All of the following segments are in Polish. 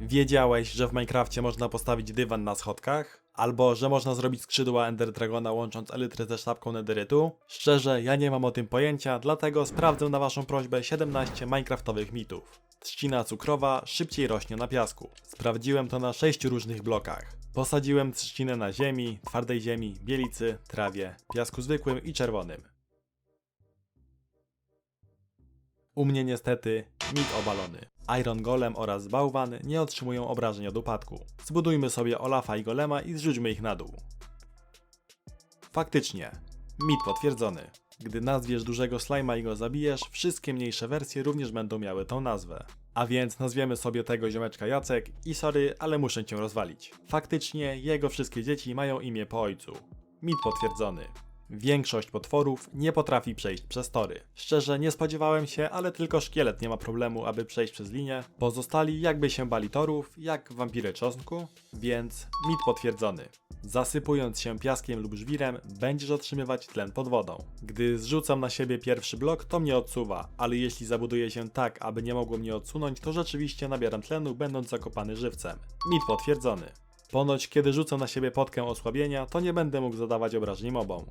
Wiedziałeś, że w Minecrafcie można postawić dywan na schodkach? Albo, że można zrobić skrzydła Ender Dragona łącząc elytrę ze sztabką nederytu? Szczerze, ja nie mam o tym pojęcia, dlatego sprawdzę na waszą prośbę 17 minecraftowych mitów. Trzcina cukrowa szybciej rośnie na piasku. Sprawdziłem to na 6 różnych blokach. Posadziłem trzcinę na ziemi, twardej ziemi, bielicy, trawie, piasku zwykłym i czerwonym. U mnie niestety mit obalony. Iron Golem oraz Bałwan nie otrzymują obrażeń od upadku. Zbudujmy sobie Olafa i Golema i zrzućmy ich na dół. Faktycznie, mit potwierdzony. Gdy nazwiesz dużego slajma i go zabijesz, wszystkie mniejsze wersje również będą miały tą nazwę. A więc nazwiemy sobie tego ziomeczka Jacek i sorry, ale muszę cię rozwalić. Faktycznie, jego wszystkie dzieci mają imię po ojcu. Mit potwierdzony. Większość potworów nie potrafi przejść przez tory. Szczerze nie spodziewałem się, ale tylko szkielet nie ma problemu, aby przejść przez linię. Pozostali jakby się bali torów, jak wampiry czosnku, więc mit potwierdzony. Zasypując się piaskiem lub żwirem, będziesz otrzymywać tlen pod wodą. Gdy zrzucam na siebie pierwszy blok, to mnie odsuwa, ale jeśli zabuduję się tak, aby nie mogło mnie odsunąć, to rzeczywiście nabieram tlenu, będąc zakopany żywcem. Mit potwierdzony. Ponoć, kiedy rzucam na siebie potkę osłabienia, to nie będę mógł zadawać obrażeń mobom.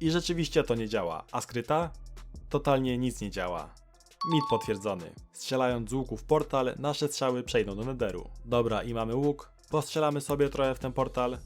I rzeczywiście to nie działa, a skryta? Totalnie nic nie działa. Mit potwierdzony. Strzelając z łuku w portal, nasze strzały przejdą do nederu. Dobra, i mamy łuk. Postrzelamy sobie trochę w ten portal.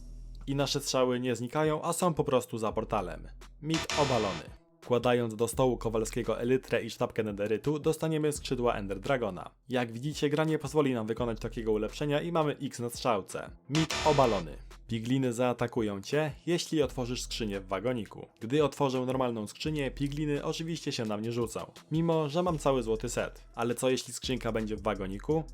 I nasze strzały nie znikają, a są po prostu za portalem. Mit obalony. Wkładając do stołu Kowalskiego elytrę i sztabkę nederytu, dostaniemy skrzydła Ender Dragona. Jak widzicie, gra nie pozwoli nam wykonać takiego ulepszenia i mamy X na strzałce. Mit obalony. Pigliny zaatakują cię, jeśli otworzysz skrzynię w wagoniku. Gdy otworzę normalną skrzynię, pigliny oczywiście się na mnie rzucą. Mimo, że mam cały złoty set. Ale co jeśli skrzynka będzie w wagoniku?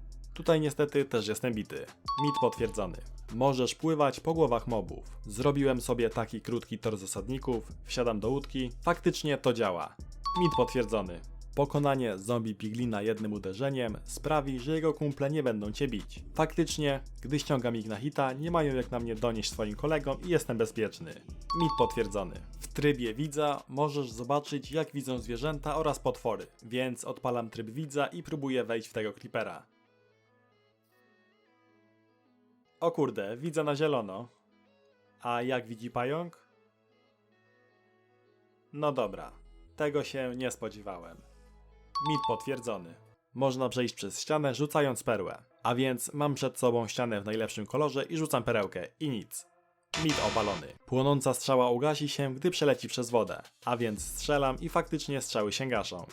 Tutaj niestety też jestem bity. Mit potwierdzony. Możesz pływać po głowach mobów. Zrobiłem sobie taki krótki tor zasadników, wsiadam do łódki, faktycznie to działa. Mit potwierdzony. Pokonanie zombie piglina jednym uderzeniem sprawi, że jego kumple nie będą cię bić. Faktycznie, gdy ściągam ich na hita, nie mają jak na mnie donieść swoim kolegom i jestem bezpieczny. Mit potwierdzony. W trybie widza możesz zobaczyć jak widzą zwierzęta oraz potwory, więc odpalam tryb widza i próbuję wejść w tego creepera. O kurde, widzę na zielono. A jak widzi pająk? No dobra, tego się nie spodziewałem. Mit potwierdzony. Można przejść przez ścianę rzucając perłę. A więc mam przed sobą ścianę w najlepszym kolorze i rzucam perełkę i nic. Mit obalony. Płonąca strzała ugasi się, gdy przeleci przez wodę. A więc strzelam i faktycznie strzały się gaszą.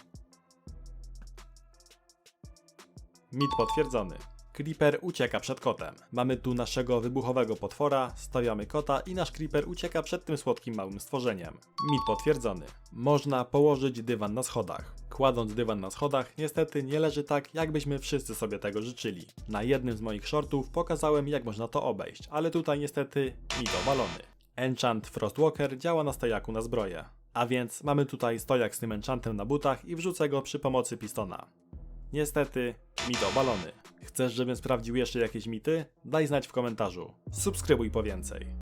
Mit potwierdzony. Creeper ucieka przed kotem. Mamy tu naszego wybuchowego potwora, stawiamy kota i nasz creeper ucieka przed tym słodkim małym stworzeniem. Mit potwierdzony. Można położyć dywan na schodach. Kładąc dywan na schodach, niestety nie leży tak, jakbyśmy wszyscy sobie tego życzyli. Na jednym z moich shortów pokazałem, jak można to obejść, ale tutaj niestety mit obalony. Enchant Frostwalker działa na stojaku na zbroję. A więc mamy tutaj stojak z tym enchantem na butach i wrzucę go przy pomocy pistona. Niestety, mit obalony. Chcesz, żebym sprawdził jeszcze jakieś mity? Daj znać w komentarzu. Subskrybuj po więcej.